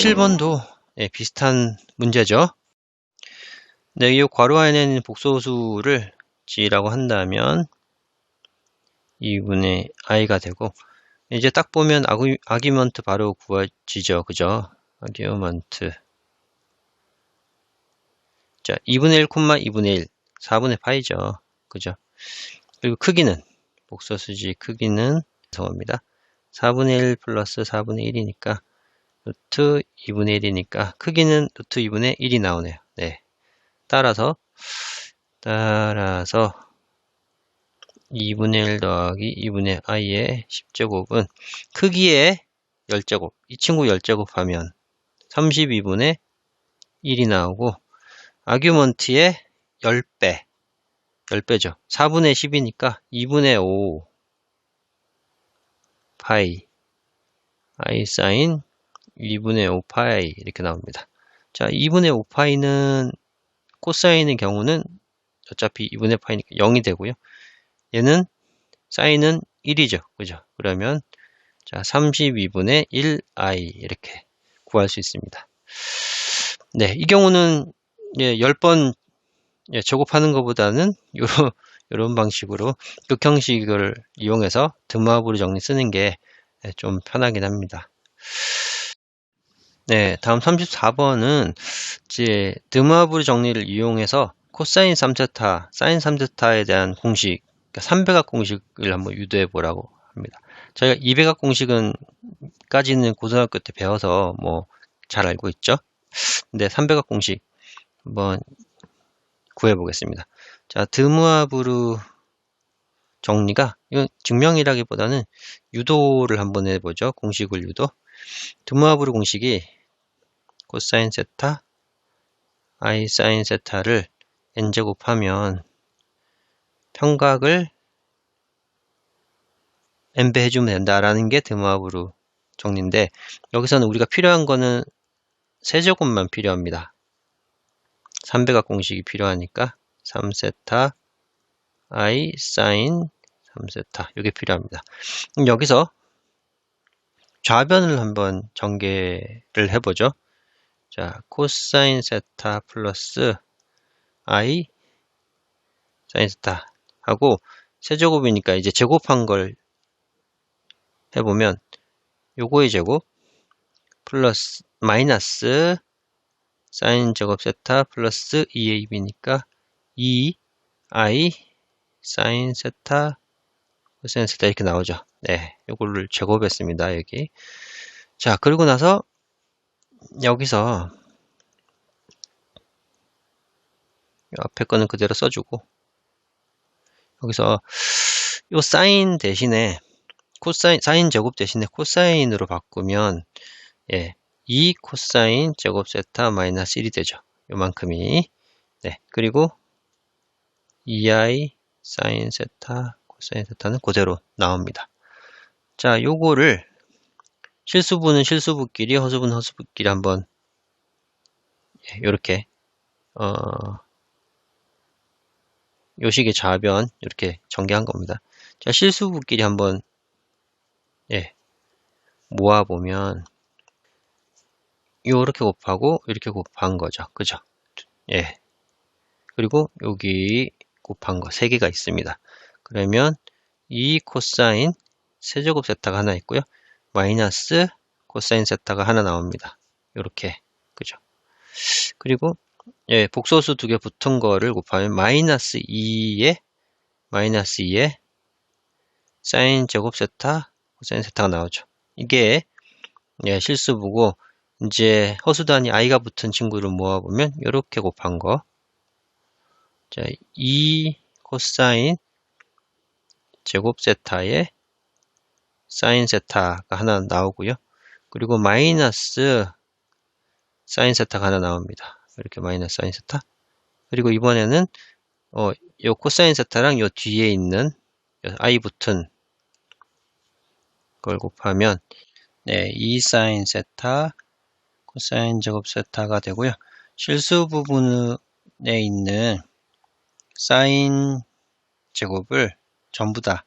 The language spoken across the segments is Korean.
37번도 예, 비슷한 문제죠. 네, 이 괄호 안에 있는 복소수를 g라고 한다면 2분의 i가 되고 이제 딱 보면 아구, 아기먼트 바로 구워지죠. 그죠? 아기먼트 자, 2분의 1, 2분의 1, 4분의 파이죠. 그죠? 그리고 크기는 복소수지 크기는 성합니다. 4분의 1 플러스 4분의 1이니까 루트 2분의 1이니까 크기는 루트 2분의 1이 나오네요. 네. 따라서 따라서 2분의 1 더하기 2분의 i의 10제곱은 크기의 10제곱 이 친구 10제곱 하면 32분의 1이 나오고 아규먼트의 10배 10배죠. 4분의 10이니까 2분의 5 파이 i 사인 2분의 5 파이 이렇게 나옵니다. 자, 2분의 5 파이는 코사인의 경우는 어차피 2분의 파이니까 0이 되고요. 얘는 사인은 1이죠. 그죠? 그러면 자, 32분의 1i 이렇게 구할 수 있습니다. 네, 이 경우는 예, 10번 예, 제곱하는 것보다는 요런, 요런 방식으로 극형식을 이용해서 드마블 정리 쓰는 게좀 예, 편하긴 합니다. 네, 다음 34번은 이제 드마블 정리를 이용해서 코사인 3세타, 사인 3세타에 대한 공식, 그러니까 3배각 공식을 한번 유도해 보라고 합니다. 저희가 2배각 공식은 까지는 고등학교 때 배워서 뭐 잘 알고 있죠. 근데 3배각 공식 한번 구해 보겠습니다. 자, 드무아브르 정리가 이건 증명이라기보다는 유도를 한번 해보죠. 공식을 유도. 드무아브르 공식이 코사인 세타 i 사인 세타를 n제곱하면 평각을 n배 해주면 된다라는 게 드마브루 정리인데 여기서는 우리가 필요한 거는 세제곱만 필요합니다. 3배각 공식이 필요하니까 3세타 i 사인 3세타 이게 필요합니다. 여기서 좌변을 한번 전개를 해보죠. 자, 코사인 세타 플러스 i 사인 세타 하고 세제곱이니까 이제 제곱한 걸 해보면 요거의 제곱 플러스 마이너스 사인 제곱 세타 플러스 2ab니까 2i 사인 세타 코사인 세타 이렇게 나오죠. 네, 요거를 제곱했습니다. 여기. 자, 그리고 나서 여기서 앞에 거는 그대로 써주고 여기서 요 사인 대신에 코사인 사인 제곱 대신에 코사인으로 바꾸면 예, 2 코사인 제곱 세타 마이너스 1이 되죠. 요만큼이 네 그리고 2i 사인 세타 코사인 세타는 그대로 나옵니다. 자 요거를 실수분은 실수부끼리, 허수분은 허수부끼리 한번 이렇게 예, 어, 요식의 좌변 이렇게 전개한 겁니다. 자 실수부끼리 한번 예, 모아 보면 요렇게 곱하고 이렇게 곱한 거죠. 그죠? 예. 그리고 여기 곱한 거 세 개가 있습니다. 그러면 이 코사인 세제곱 세타가 하나 있고요. 마이너스 코사인 세타가 하나 나옵니다. 이렇게 그죠? 그리고 예, 복소수 두 개 붙은 거를 곱하면 마이너스 2에 마이너스 2에 사인 제곱 세타 코사인 세타가 나오죠. 이게 예, 실수보고 이제 허수단위 i가 붙은 친구를 모아보면 이렇게 곱한 거. 자, 2 코사인 제곱 세타에 사인 세타가 하나 나오고요. 그리고 마이너스 사인 세타가 하나 나옵니다. 이렇게 마이너스 사인 세타. 그리고 이번에는 어, 요 코사인 세타랑 요 뒤에 있는 i 붙은 걸 곱하면 네, 2 사인 세타 코사인 제곱 세타가 되고요. 실수 부분에 있는 사인 제곱을 전부 다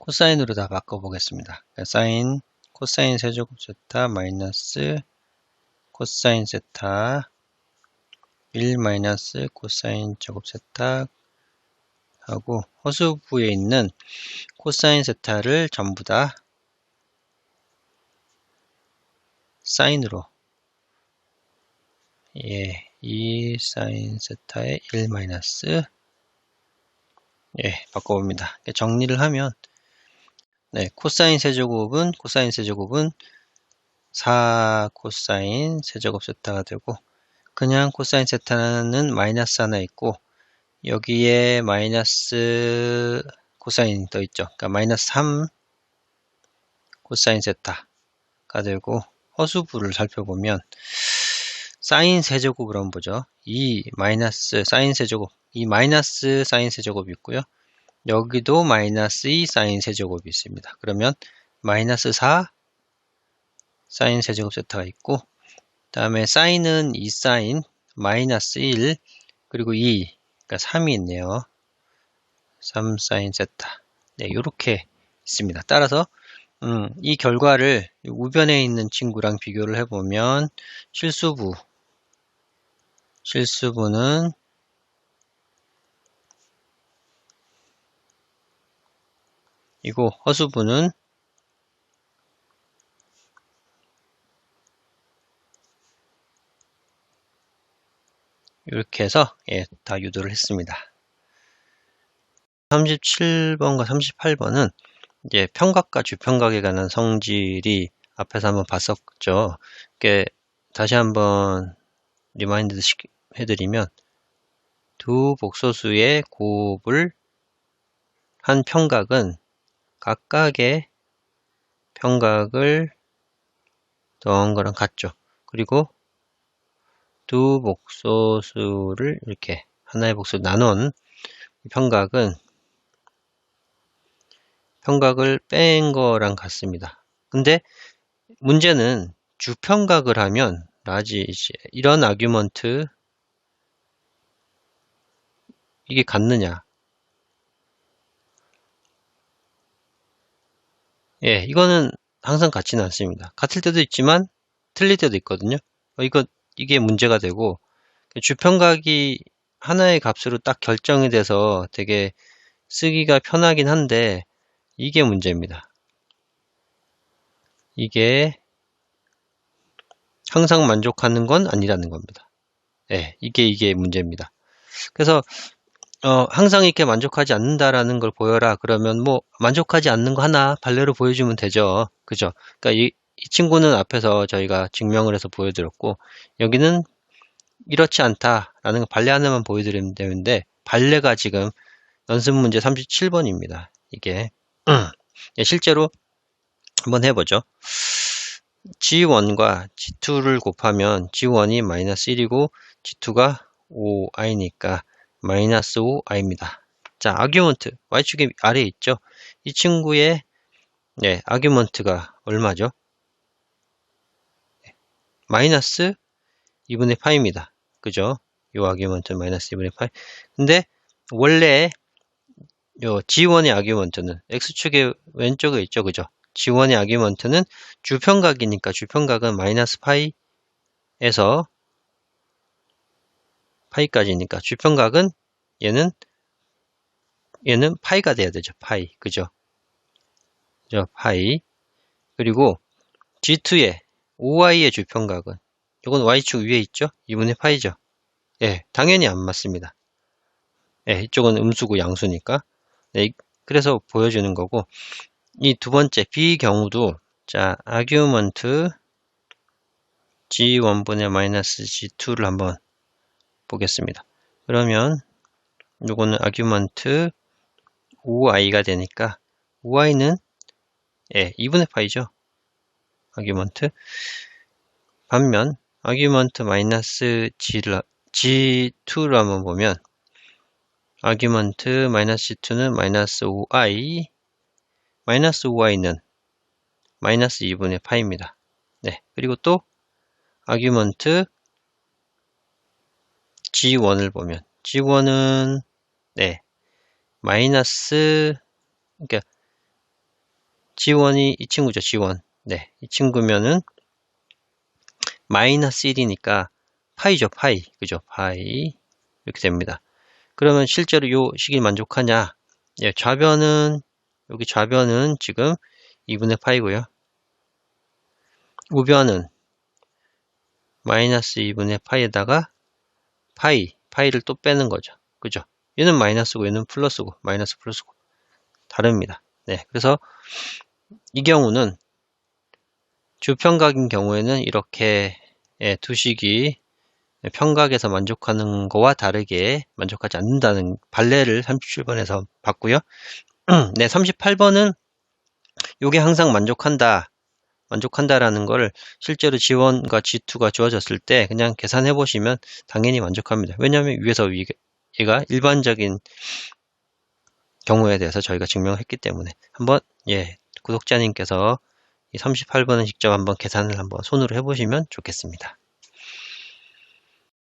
코사인으로 다 바꿔보겠습니다. 그러니까 사인, 코사인 세제곱 세타 마이너스 코사인 세타 1 마이너스 코사인 제곱 세타 하고 허수부에 있는 코사인 세타를 전부 다 사인으로 예, 2 사인 세타의 1 마이너스 예, 바꿔봅니다. 정리를 하면 네, 코사인 세제곱은 코사인 세제곱은 4 코사인 세제곱 세타가 되고 그냥 코사인 세타는 마이너스 하나 있고 여기에 마이너스 코사인 떠 있죠. 그러니까 마이너스 3 코사인 세타가 되고 허수부를 살펴보면 사인 세제곱을 한번 보죠. 2 마이너스 사인 세제곱 이 마이너스 사인 세제곱이 있고요. 여기도 마이너스 2 사인 세제곱이 있습니다. 그러면 마이너스 4 사인 세제곱 세타가 있고 다음에 사인은 2 사인 마이너스 1 그리고 2 그러니까 3이 있네요. 3 사인 세타 네 이렇게 있습니다. 따라서 음, 이 결과를 우변에 있는 친구랑 비교를 해보면 실수부 실수부는 이거 허수부는 이렇게 해서 예, 다 유도를 했습니다. 37번과 38번은 이제 평각과 주평각에 관한 성질이 앞에서 한번 봤었죠. 이게 다시 한번 리마인드 해드리면 두 복소수의 곱을 한 평각은 각각의 평각을 더한 거랑 같죠. 그리고 두 복소수를 이렇게 하나의 복수 나눈 평각은 평각을 뺀 거랑 같습니다. 근데 문제는 주평각을 하면 라지 이런 아규먼트 이게 같느냐 예 이거는 항상 같지는 않습니다 같을 때도 있지만 틀릴 때도 있거든요 어, 이거 이게 문제가 되고 주평각이 하나의 값으로 딱 결정이 돼서 되게 쓰기가 편하긴 한데 이게 문제입니다 이게 항상 만족하는 건 아니라는 겁니다. 예, 이게 이게 문제입니다. 그래서 어, 항상 이렇게 만족하지 않는다라는 걸 보여라 그러면 뭐 만족하지 않는 거 하나 발레로 보여주면 되죠. 그죠? 그러니까 이, 이 친구는 앞에서 저희가 증명을 해서 보여드렸고 여기는 이렇지 않다라는 거 발레 하나만 보여드리면 되는데 발레가 지금 연습 문제 37번입니다. 이게 예, 실제로 한번 해보죠. G1과 G2를 곱하면 G1이 마이너스 1이고 G2가 5i니까 마이너스 5i입니다. 자, 아규먼트 Y축의 아래에 있죠. 이 친구의 네, 아규먼트가 얼마죠? 마이너스 2분의 파입니다. 그죠? 요 아규먼트 마이너스 2분의 파이. 근데 원래 요 G1의 아규먼트는 X축의 왼쪽에 있죠. 그죠? 지원의 아규먼트는 주평각이니까 주평각은 마이너스 파이에서 파이까지니까 주평각은 얘는 얘는 파이가 돼야 되죠. 파이. 그죠? 그죠? 파이. 그리고 G2의 5y의 주평각은 이건 y축 위에 있죠? 2분의 파이죠. 예, 당연히 안 맞습니다. 예, 이쪽은 음수고 양수니까. 네, 그래서 보여주는 거고 이 두 번째 B 경우도 자 아규먼트 G1분의 마이너스 G2를 한번 보겠습니다. 그러면 요거는 아규먼트 5i가 되니까 5i는 예, 2분의 파이죠. 아규먼트 반면 아규먼트 마이너스 G를 G2를 한번 보면 아규먼트 마이너스 G2는 마이너스 5i 마이너스 5y는 마이너스 2분의 파입니다. 네, 그리고 또 아규먼트 G1을 보면 G1은 네, 마이너스 그러니까 G1이 이 친구죠, G1. 네, 이 친구면은 마이너스 1이니까 파이죠, 파이. 그죠? 파이. 이렇게 됩니다. 그러면 실제로 요 식이 만족하냐? 예, 좌변은, 여기 좌변은 지금 2분의 파이고요. 우변은 마이너스 2분의 파이에다가 파이, 파이를 또 빼는 거죠. 그죠? 얘는 마이너스고 얘는 플러스고 마이너스 플러스고 다릅니다. 네, 그래서 이 경우는 주평각인 경우에는 이렇게 예, 두 식이 평각에서 만족하는 거와 다르게 만족하지 않는다는 발레를 37번에서 봤고요. 네, 38번은 이게 항상 만족한다. 만족한다라는 걸 실제로 지원과 G2가 주어졌을 때 그냥 계산해 보시면 당연히 만족합니다. 왜냐하면 위에서 얘가 일반적인 경우에 대해서 저희가 증명했기 때문에 한번 예 구독자님께서 이 38번은 직접 한번 계산을 한번 손으로 해보시면 좋겠습니다.